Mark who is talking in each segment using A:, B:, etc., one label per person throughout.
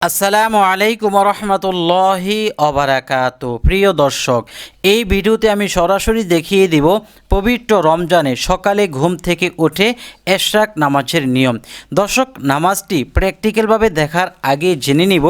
A: আসসালামু আলাইকুম রহমতুল্লাহি অবরাকাত প্রিয় দর্শক এই ভিডিওতে আমি সরাসরি দেখিয়ে দিব পবিত্র রমজানে সকালে ঘুম থেকে উঠে এশরাক নামাজের নিয়ম। দর্শক, নামাজটি প্র্যাকটিক্যালভাবে দেখার আগে জেনে নিব,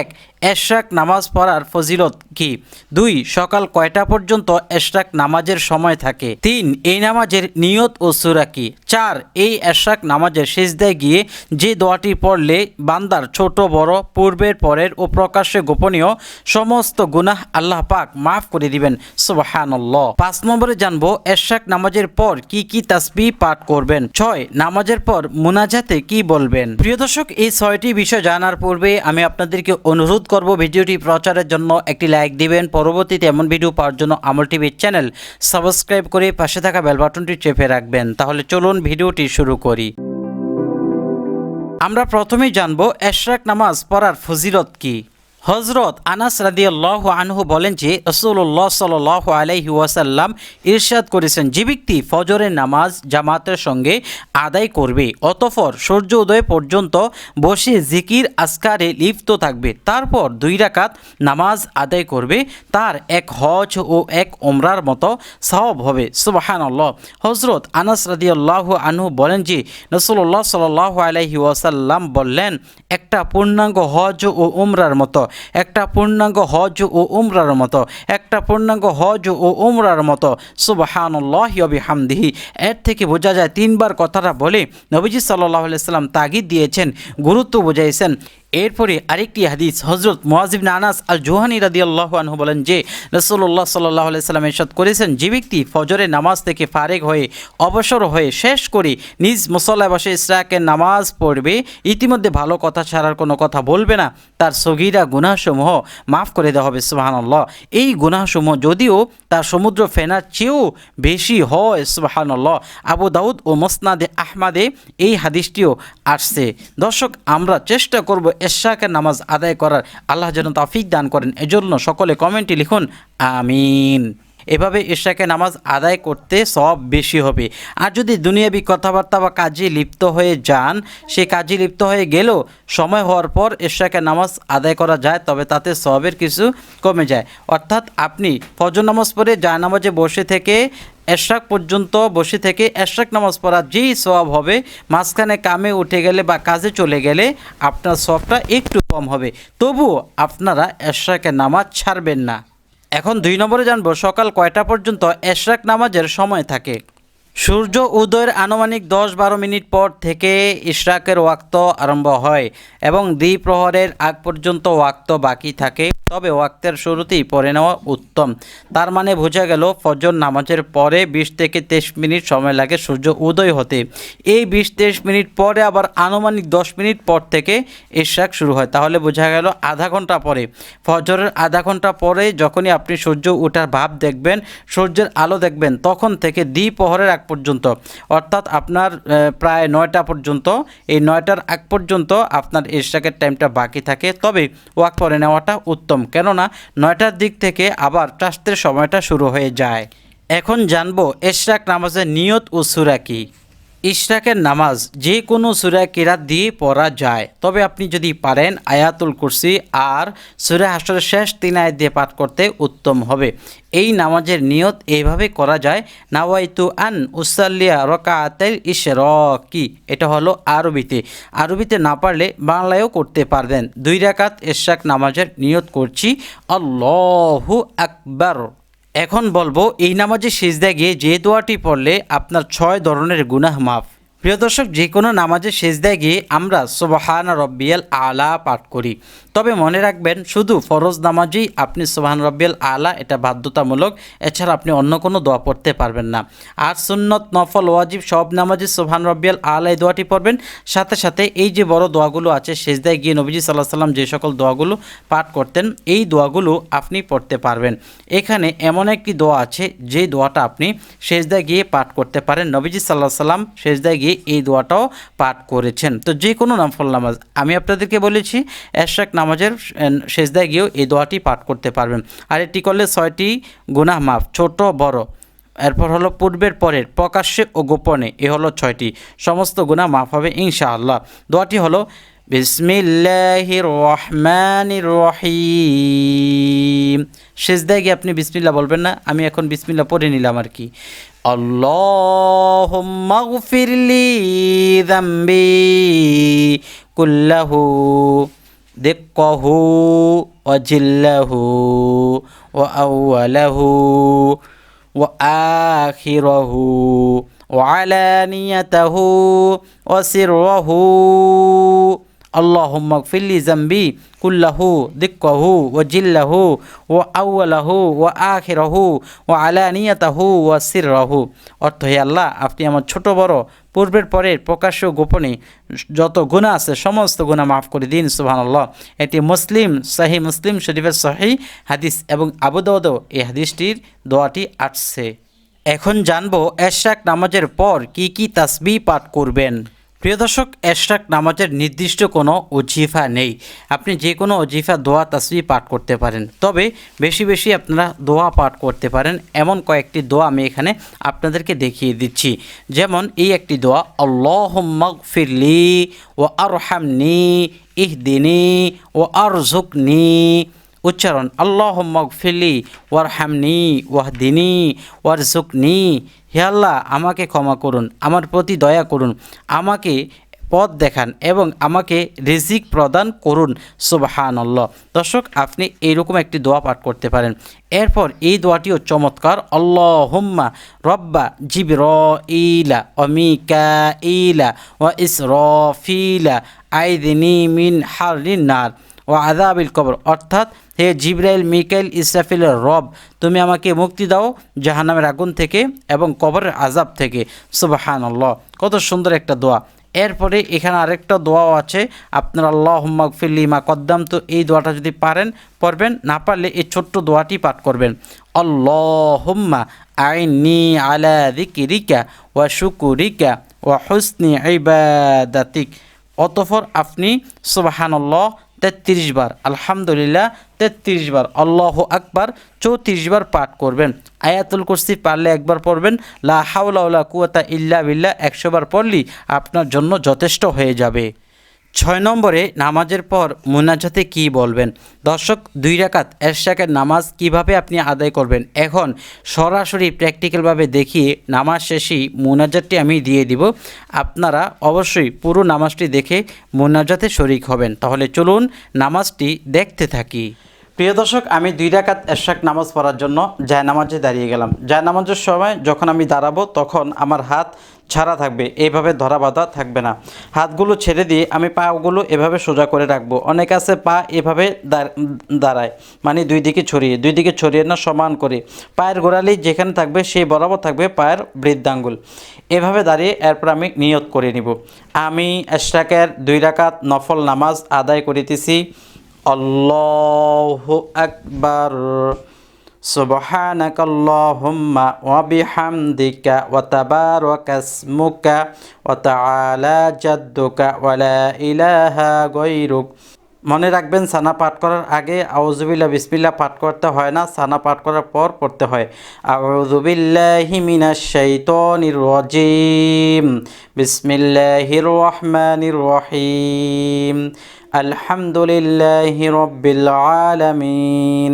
A: এক, এশরাক নামাজ পড়ার ফজিলত কি? দুই, সকাল কয়টা পর্যন্ত এশরাক নামাজের সময় থাকে? তিন, এই নামাজের নিয়ত ও সুরা কি? চার, এই এশরাক নামাজের শেষদায় গিয়ে যে দোয়াটি পড়লে বান্দার ছোট, বড়, পূর্বের, পরের ও প্রকাশ্যে গোপনীয় সমস্ত গুনাহ আল্লাহ পাক মাফ করে দিবেন সুবহানাল্লাহ। পাঁচ নম্বরে জানব এশরাক নামাজের পর কি কি তাসবি পাঠ করবেন? ছয়, নামাজের পর মুনাজাতে কি বলবেন? প্রিয় দর্শক, এই ছয়টি বিষয় জানার পূর্বে আমি আপনাদেরকে অনুরোধ করব, ভিডিওটি প্রচারের জন্য একটি লাইক দিবেন। পরবর্তীতে এমন ভিডিও পাওয়ার জন্য আমল টিভির চ্যানেল সাবস্ক্রাইব করে পাশে থাকা বেল বাটনটি চেপে রাখবেন। তাহলে চলুন ভিডিওটি শুরু করি। আমরা প্রথমেই জানব এশরাক নামাজ পড়ার ফজিলত কি? হজরত আনাস রাদিয়াল্লাহ আনহু বলেন যে রসুল্লাহ সাল আলাইহি ওয়াসাল্লাম ইরশাদ করেছেন যে ব্যক্তি ফজরের নামাজ জামাতের সঙ্গে আদায় করবে, অতঃপর সূর্য উদয় পর্যন্ত বসে জিকির আসকারে লিপ্ত থাকবে, তারপর দুই রাকাত নামাজ আদায় করবে, তার এক হজ ও এক ওমরার মতো সওয়াব হবে। সুবাহান আল্লাহ হজরত আনাস রাদিয়াল্লাহ আনহু বলেন যে রসুল্লাহ সাল আলাইহি ওয়াসাল্লাম বললেন, একটা পূর্ণাঙ্গ হজ ও উমরার মতো একটা পূর্ণাঙ্গ হজ ও উমরার মতো, একটা পূর্ণাঙ্গ হজ ও উমরার মতো। সুবাহানবি হামদিহি এর থেকে বোঝা যায় তিনবার কথাটা বলে নবীজি সাল্লাহ সাল্লাম তাগিদ দিয়েছেন, গুরুত্ব বুঝাইছেন। এরপরে আরেকটি হাদিস হজরত মোয়াজিবিন আনাস আল জোহানি রাদি আনহু বলেন যে রসুল্লাহ সাল্লাহ সাল্লাম এরশাদ করেছেন, যে ব্যক্তি ফজরের নামাজ থেকে ফারেক হয়ে, অবসর হয়ে শেষ করে নিজ মুসল্লায় বসে ইসরাকের নামাজ পড়বে, ইতিমধ্যে ভালো কথা ছাড়ার কোনো কথা বলবে না, তার সগিরা গুনাহসমূহ মাফ করে দেওয়া হবে, সুবাহানল্লাহ। এই গুনাহসমূহ যদিও তার সমুদ্র ফেনার চেয়েও বেশি হয়, সুবাহানল্লাহ। আবু দাউদ ও মোসনাদে আহমাদে এই হাদিসটিও আসছে। দর্শক, আমরা চেষ্টা করব এশাকের নামাজ আদায় করার আল্লাহ যেন তাফিক দান করেন। এজন্য সকলে কমেন্টে লিখুন আমিন। এভাবে ইশাকে নামাজ আদায় করতে সব বেশি হবে। আর যদি দুনিয়াবি কথাবার্তা বা কাজে লিপ্ত হয়ে যান, সে কাজে লিপ্ত হয়ে গেলেও সময় হওয়ার পর ইশাকে নামাজ আদায় করা যায়, তবে তাতে সবের কিছু কমে যায়। অর্থাৎ আপনি ফজর নামাজ পড়ে যা নামাজে বসে থেকে, এশরাক পর্যন্ত বসে থেকে এশরাক নামাজ পড়া যেই সব হবে, মাঝখানে কামে উঠে গেলে বা কাজে চলে গেলে আপনার সবটা একটু কম হবে। তবুও আপনারা এশরাকের নামাজ ছাড়বেন না। এখন দুই নম্বরে জানব, সকাল কয়টা পর্যন্ত এশরাক নামাজের সময় থাকে? সূর্য উদয়ের আনুমানিক দশ বারো মিনিট পর থেকে ইশরাকের ওয়াক্ত আরম্ভ হয় এবং দ্বিপ্রহরের আগ পর্যন্ত ওয়াক্ত বাকি থাকে। তবে ওয়াক্তের শুরুতেই পড়ে নেওয়া উত্তম। তার মানে বোঝা গেল, ফজর নামাজের পরে বিশ থেকে তেইশ মিনিট সময় লাগে সূর্য উদয় হতে। এই বিশ তেইশ মিনিট পরে আবার আনুমানিক দশ মিনিট পর থেকে ইশরাক শুরু হয়। তাহলে বোঝা গেল আধা ঘণ্টা পরে। ফজরের আধা ঘণ্টা পরে যখনই আপনি সূর্য ওঠার ভাব দেখবেন, সূর্যের আলো দেখবেন, তখন থেকে দ্বিপ্রহরের আগ পর্যন্ত, অর্থাৎ আপনার প্রায় নয়টা পর্যন্ত, এই নয়টার আগ পর্যন্ত আপনার ইশরাকের টাইমটা বাকি থাকে। তবে ওয়াক পরে নেওয়াটা উত্তম। কেননা নয়টার দিক থেকে আবার ট্রাস্টের সময়টা শুরু হয়ে যায়। এখন জানব এশরাক নামাজের নিয়ত ও সুরা কি। ইশরাকের নামাজ যে কোনো সুরা কিরাত দিয়ে পড়া যায়। তবে আপনি যদি পারেন আয়াতুল কুরসি আর সুরা হাসরের শেষ তিন আয়াত দিয়ে পাঠ করতে উত্তম হবে। এই নামাজের নিয়ত এইভাবে করা যায়, নাওয়াইতু আন উসাল্লিয়া রকাতেল ইশরকি। এটা হলো আরবিতে। আরবিতে না পারলে বাংলায়ও করতে পারবেন। দুই রাকাত ইশরাক নামাজের নিয়ত করছি, আল্লাহু আকবার। এখন বলব এই নামাজে সেজদা গিয়ে যে দোয়াটি পড়লে আপনার ছয় ধরনের গুনাহ মাফ। প্রিয় দর্শক, যে কোনো নামাজে সেজদায় গিয়ে আমরা সোবাহান রব্বিয়াল আলা পাঠ করি। তবে মনে রাখবেন, শুধু ফরজ নামাজেই আপনি সোবাহান রব্বিয়াল আলা, এটা বাধ্যতামূলক, এছাড়া আপনি অন্য কোনো দোয়া পড়তে পারবেন না। আর সুন্নত, নফল, ওয়াজিব সব নামাজে সোবাহান রব্বিয়াল আলা এই দোয়াটি পড়বেন। সাথে সাথে এই যে বড় দোয়াগুলো আছে, সেজদায় গিয়ে নবীজি সাল্লাহ সাল্লাম যে সকল দোয়াগুলো পাঠ করতেন, এই দোয়াগুলো আপনি পড়তে পারবেন। এখানে এমন একটি দোয়া আছে, যে দোয়াটা আপনি সেজদায় গিয়ে পাঠ করতে পারেন। নবীজি সাল্লাহ সাল্লাম সেজদায় গিয়ে এই দোয়াটাও পাঠ করেছেন। তো যে কোনো নামফল নামাজ, আমি আপনাদেরকে বলেছি এশাক নামাজের সেজদায় গিয়েও এই দোয়াটি পাঠ করতে পারবেন। আর এটি করলে ছয়টি গুনাহ মাফ, ছোট, বড়। এরপর হলো পূর্বের পরের, প্রকাশ্যে ও গোপনে, এ হলো ছয়টি। সমস্ত গুণা মাফ হবে ইনশাআল্লাহ। দোয়াটি হলো বিসমিল্লাহির রহমানির রহিম সেজদায় গিয়ে আপনি বিসমিল্লাহ বলবেন না, আমি এখন বিসমিল্লাহ পড়ে নিলাম আর কি। আল্লাহুম্মা যামবি, কুল্লাহু দিক্কাহু ওয়া জিল্লাহু ওয়া আউওয়ালাহু ওয়া আখিরাহু আল্লাহ ফিল্লি জাম্বি কুল্লাহু, দিক্কহু ও জিল্লাহু ও আউ্লাহু ও আখেরহু ও আলানিয়াতাহু ও সিরহু অর্থ হে আল্লাহ, আপনি আমার ছোট বড়, পূর্বের পরের, প্রকাশ্য, গোপনে যত গুণা আছে, সমস্ত গুণা মাফ করে দিন, সুবহানাল্লাহ। এটি মুসলিম শাহী মুসলিম শরীফের শাহী হাদিস এবং আবুদাউদ এই হাদিসটির দোয়াটি আসছে। এখন জানব এশাক নামাজের পর কি কি তাসবি পাঠ করবেন। প্রিয় দর্শক, এশরাক নামাজের নির্দিষ্ট কোনো অজিফা নেই। আপনি যে কোনো অজিফা দোয়া তাসবি পাঠ করতে পারেন। তবে বেশি বেশি আপনারা দোয়া পাঠ করতে পারেন। এমন কয়েকটি দোয়া আমি এখানে আপনাদেরকে দেখিয়ে দিচ্ছি। যেমন, এই একটি দোয়া আল্লাহ ফিরলি ও আরহামনি, ইহদিনী ও আরজুকনি উচ্চারণ আল্লাহ মগফিলি ওয়ার হামনি ওয়াহদিনী ওয়ার জুকনি হে আল্লাহ, আমাকে ক্ষমা করুন, আমার প্রতি দয়া করুন, আমাকে পথ দেখান এবং আমাকে রিজিক প্রদান করুন সুবাহান আল্লাহ দর্শক, আপনি এইরকম একটি দোয়া পাঠ করতে পারেন। এরপর এই দোয়াটিও চমৎকার আল্লাহ হুম্মা রব্বা জিবর ইলা অমিকা ইলা ও ইসরফিলা আইদিনী মিন হারিন নার। ও আদাবিল কবর। অর্থাৎ, হে জিব্রাইল, মিকাইল, ইসরাফিলের রব, তুমি আমাকে মুক্তি দাও জাহান্নামের আগুন থেকে এবং কবরের আজাব থেকে। সুবাহান আল্লাহ কত সুন্দর একটা দোয়া। এরপরে এখানে আরেকটা দোয়াও আছে, আপনার আল্লাহ ফিল্লি মা কদ্দাম তো এই দোয়াটা যদি পারেন, পড়বেন, না পারলে এই ছোট্ট দোয়াটি পাঠ করবেন। আল্লাহুম্মা আইনি আলা দিকিরিকা ওয়া শুকুরিকা ওয়া হুসনি ইবাদাতিক। অতফর আপনি সুবাহানল্লাহ তেত্রিশ বার। আলহামদুলিল্লাহ, তেত্রিশ বার। আল্লাহ আকবার, চৌত্রিশ বার পাঠ করবেন। আয়াতুল কুরসি পারলে একবার পড়বেন। লা হাউলা কুয়াতা ইল্লা বিল্লা একশো বার পড়লি আপনার জন্য যথেষ্ট হয়ে যাবে। ছয় নম্বরে নামাজের পর মুনাজাতে কি বলবেন? দর্শক, দুই রাকাত এরশাকের নামাজ কীভাবে আপনি আদায় করবেন? এখন সরাসরি প্র্যাকটিক্যালভাবে দেখিয়ে নামাজ শেষেই মুনাজাতটি আমি দিয়ে দিব। আপনারা অবশ্যই পুরো নামাজটি দেখে মুনাজাতে শরিক হবেন। তাহলে চলুন নামাজটি দেখতে থাকি। প্রিয় দর্শক, আমি দুই রাকাত এরশাক নামাজ পড়ার জন্য জায় নামাজে দাঁড়িয়ে গেলাম। জায় নামাজের সময় যখন আমি দাঁড়াবো, তখন আমার হাত ছাড়া থাকবে এইভাবে ধরা বাঁধা থাকবে না। হাতগুলো ছেড়ে দিয়ে আমি পাগুলো এভাবে সোজা করে রাখব। অনেক আছে পা এভাবে দাঁড়ায় মানে দুই দিকে ছড়িয়ে, দুই দিকে ছড়িয়ে না সমান করে। পায়ের গোড়ালি যেখানে থাকবে সেই বরাবর থাকবে পায়ের বৃদ্ধাঙ্গুল। এভাবে দাঁড়িয়ে এরপর আমি নিয়ত করে নিব। আমি এশরাকের দুই রাকাত নফল নামাজ আদায় করিতেছি। আল্লাহু আকবার। سبحانك اللهم وبحمدك وتبارك اسمك وتعالى جدك ولا إله غيرك মনে রাখবেন সানা পাঠ করার আগে আউজুবিল্লা বিসমিল্লা পাঠ করতে হয় না সানা পাঠ করার পর পড়তে হয় আউজুবিল্লাহি মিনাশ শাইতানির রাজিম বিসমিল্লাহির রহমানির রহিম আলহামদুলিল্লাহি রব্বিল আলামিন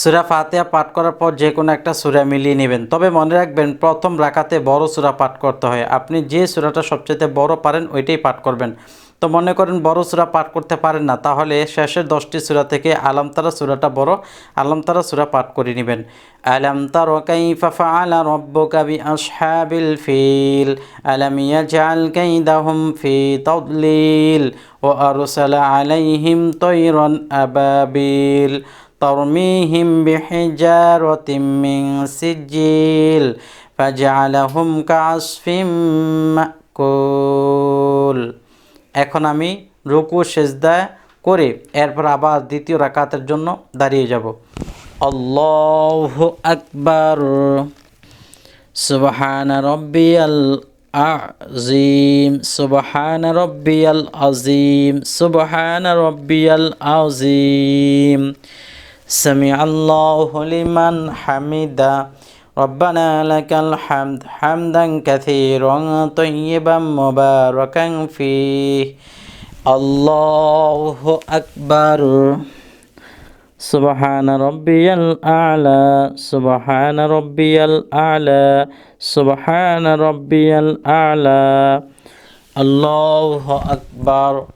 A: সুরা ফাতেহা পাঠ করার পর যে কোনো একটা সুরা মিলিয়ে নেবেন। তবে মনে রাখবেন, প্রথম রাখাতে বড় সুরা পাঠ করতে হয়। আপনি যে সুরাটা সবচেয়ে বড় পারেন, ওইটাই পাঠ করবেন। তো মনে করেন, বড় সুরা পাঠ করতে পারেন না, তাহলে শেষের দশটি সুরা থেকে আলামতারা সুরাটা বড়, আলামতারা সুরা পাঠ করে নেবেন। আলাম তার কাইফা ফাআলা রাব্বুকা বিআসহাবিল ফিল ফি ترميهم بحجارة من سجيل فجعلهم كعصف مأكول এখন আমি রুকু সেজদা করে এরপর আবার দ্বিতীয় রাকাতের জন্য দাঁড়িয়ে যাব আল্লাহ আকবার সুবহান রব্বিয়াল আজিম সুবহান রব্বিয়াল আজিম সুবহান রব্বিয়াল আজিম سمع الله لمن حمده. ربنا لك الحمد حمدا كثيرا طيبا مباركا فيه. الله أكبر. سبحان ربي الأعلى سبحان ربي الأعلى سبحان ربي الأعلى. الله أكبر.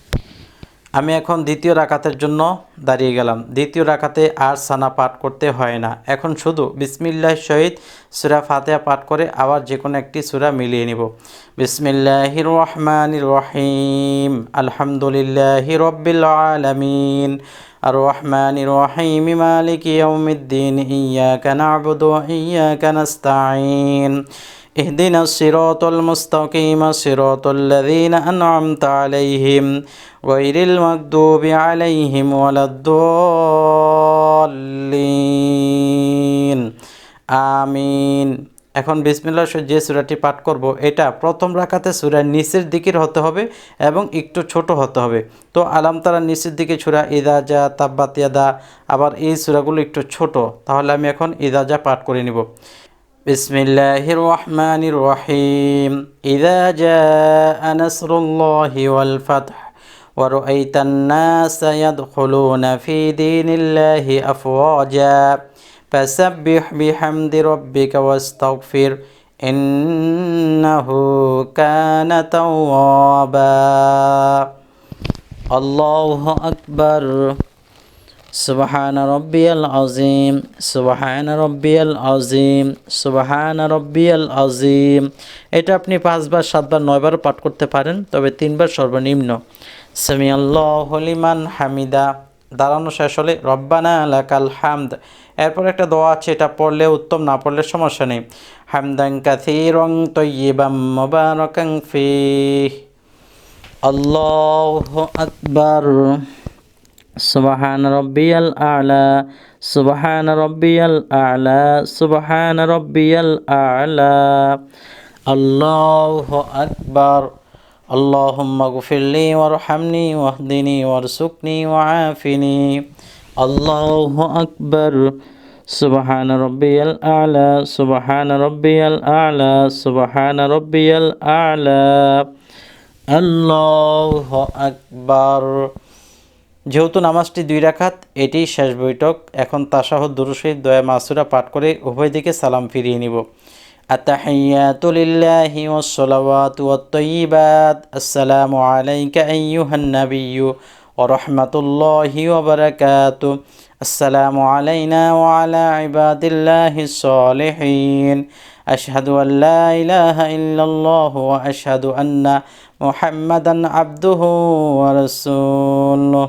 A: আমি এখন দ্বিতীয় রাকাতের জন্য দাঁড়িয়ে গেলাম। দ্বিতীয় রাকাতে আর সানা পাঠ করতে হয় না। এখন শুধু বিসমিল্লাহ সহিত সুরা ফাতেহা পাঠ করে আবার যে কোনো একটি সুরা মিলিয়ে নিব। বিসমিল্লাহ রহমান রহিম, আলহামদুলিল্লাহ রব্বিল আলমিন আর রহমান রহিম, মালিক ইয়ৌমিদ্দিন ইয়াকা নাবুদু ইয়াকা নাস্তাইন اهدنا الصراط المستقيم صراط الذين أنعمت عليهم غير المغضوب عليهم ولا الضالين আমিন এখন বিসমিল্লাহ যে সুরাটি পাঠ করব এটা প্রথম রাখাতে সুরার নিচের দিকের হতে হবে এবং একটু ছোট হতে হবে তো আলাম তারা নিচের দিকে সুরা ইদাজা তাব্বাতিয়াদা আবার এই সুরাগুলো একটু ছোট তাহলে আমি এখন ইদাজা পাঠ করে নিব بسم الله الرحمن الرحيم. إذا جاء نصر الله والفتح ورأيت الناس يدخلون في دين الله أفواجا فسبح بحمد ربك واستغفر إنه كان توابا. الله أكبر. সুবাহান রব্বিয়াল আজিম সুবাহান রব্বিয়াল আজিম সুবাহান রব্বিয়াল আজিম এটা আপনি পাঁচবার, সাতবার নয়বার পাঠ করতে পারেন, তবে তিনবার সর্বনিম্ন। সামি আল্লাহ হলিমান হামিদা। দাঁড়ানো শেষ হলে রব্বানা লাকাল হামদ। এরপর একটা দোয়া আছে, এটা পড়লে উত্তম, না পড়লে সমস্যা নেই। হামদাং কাথি রং তৈবাম মোবারকাং ফি আল্লাহ আকবার। سبحان ربي الأعلى سبحان ربي الأعلى سبحان ربي الأعلى الله أكبر اللهم اغفر لي وارحمني واهدني وارزقني وعافني الله أكبر سبحان ربي الأعلى سبحان ربي الأعلى سبحان ربي الأعلى الله أكبر যেহেতু নামাজটি দুই রাখাত এটি শেষ বৈঠক এখন তাসাহ দুরুশহীদ দয়া মাসুরা পাঠ করে উভয় দিকে সালাম ফিরিয়ে নিব التحيات لله والصلوات والطيبات السلام عليك أيها النبي ورحمة الله وبركاته السلام علينا وعلى عباد الله الصالحين أشهد أن لا إله إلا الله وأشهد أن محمدا عبده ورسوله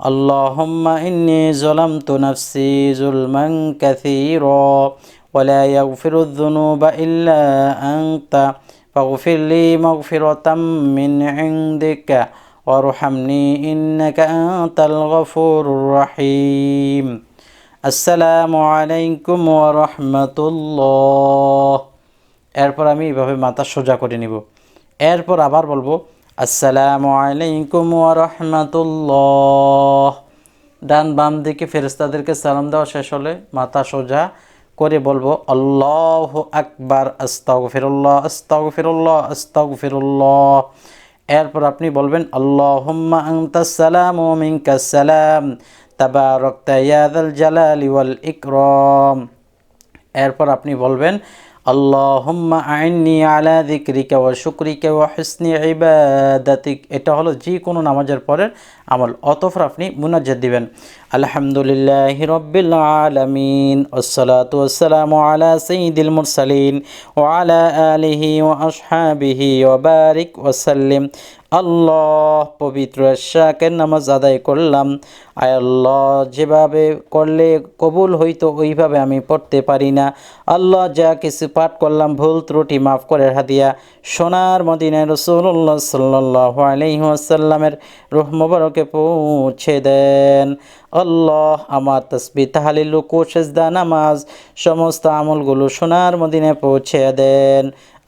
A: اللهم إني ظلمت نفسي ظلما كثيرا ولا يغفر الذنوب إلا أنت فاغفر لي مغفرة من عندك وارحمني إنك أنت الغفور الرحيم السلام عليكم ورحمة الله এরপর আমি এইভাবে মাথা সোজা করে নিব এরপর আবার বলবো আসসালামু আলাইকুম ওরহমতুল্লাহ ডান বাম দিকে ফেরেস্তাদেরকে সালাম দেওয়া শেষ হলে মাথা সোজা করে বলব, আল্লাহ আকবার আস্তাগ ফিরুল্লাহ আস্তাগ ফিরুল্লাহ আস্তাগ ফিরুল্লাহ এরপর আপনি বলবেন, আল্লাহুম্মা আনতাস সালাম ও মিনকাস সালাম, তাবারাকতা ইয়া যাল জালালি ওয়াল ইকরাম। এরপর আপনি বলবেন আল্লাহুম্মা আইননি আলা যিকরিকা ওয়া শুক্রিকা ওয়া হুসনি এটা হলো যে কোনো নামাজের পরের আমল। অতফর আপনি মুনাজ্জাত দিবেন। আলহামদুলিল্লাহি রাব্বিল আলামিন। ওয়াসসালাতু ওয়াসসালামু আলা সাইয়্যিদিল মুরসালিন ওয়া আলা আলিহি ওয়া আসহাবিহি ওয়া বারিক ওয়া সাল্লিম আল্লাহ পবিত্র শাকের নামাজ আদায় করলাম। আয় আল্লাহ, যেভাবে করলে কবুল হইতো ওইভাবে আমি পড়তে পারি না। আল্লাহ যা কিছু পাঠ করলাম, ভুল ত্রুটি মাফ করে হাদিয়া। সোনার মদিনায় রসুল্লাহ সাল্লাহ আলহিহাসাল্লামের রুহ মোবারকে পৌঁছে দেন। আল্লাহ আমার তসবি তাহালিল কোশেজদা নামাজ, সমস্ত আমলগুলো সোনার মদিনে পৌঁছে দেন।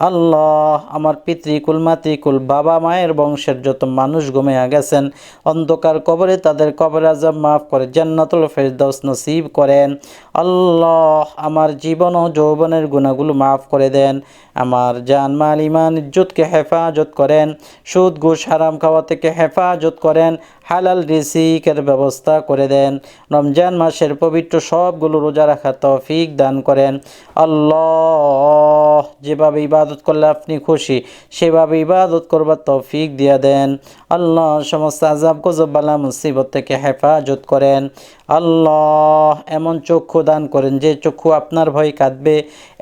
A: আল্লাহ, আমার পিতৃকুল মাতৃকুল বাবা মায়ের বংশের যত মানুষ ঘুমিয়ে গেছেন, অন্ধকার কবরে তাদের কবর আজাব মাফ করে, জান্নাতুল ফেরদৌস নসিব করেন। আল্লাহ, আমার জীবন ও যৌবনের গুণাগুলো মাফ করে দেন। আমার জান, মাল, ইমান, ইজ্জতকে হেফাজত করেন। সুদ, ঘুষ, হারাম খাওয়া থেকে হেফাজত করেন। হালাল রিসিকের ব্যবস্থা করে দেন। রমজান মাসের পবিত্র সবগুলো রোজা রাখা তৌফিক দান করেন। আল্লাহ, যেভাবে ইবাদত করলে আপনি খুশি, সেভাবে ইবাদত করবার তৌফিক দিয়ে দেন। আল্লাহ সমস্ত আজাব গজবালা মুসিবত থেকে হেফাজত করেন। আল্লাহ এমন চক্ষু দান করেন যে চক্ষু আপনার ভয় কাঁদবে,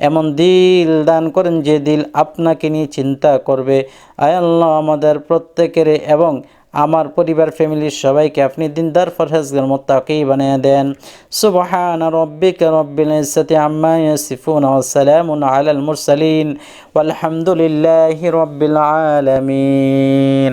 A: এমন দিল দান করেন যে দিল আপনাকে নিয়ে চিন্তা করবে। আয় আল্লাহ আমাদের প্রত্যেকের এবং আমার পরিবার ফ্যামিলির সবাইকে আপনি দিনদার ফরহেজগার মোত্তাকেই বানিয়ে দেন। সুবহান রব্বিকা রব্বিল ইজ্জাতি আম্মা ইয়াসিফুন ওয়া সালামুন আলাল মুরসালিন। ওয়ালহামদুলিল্লাহি রব্বিল আলামিন।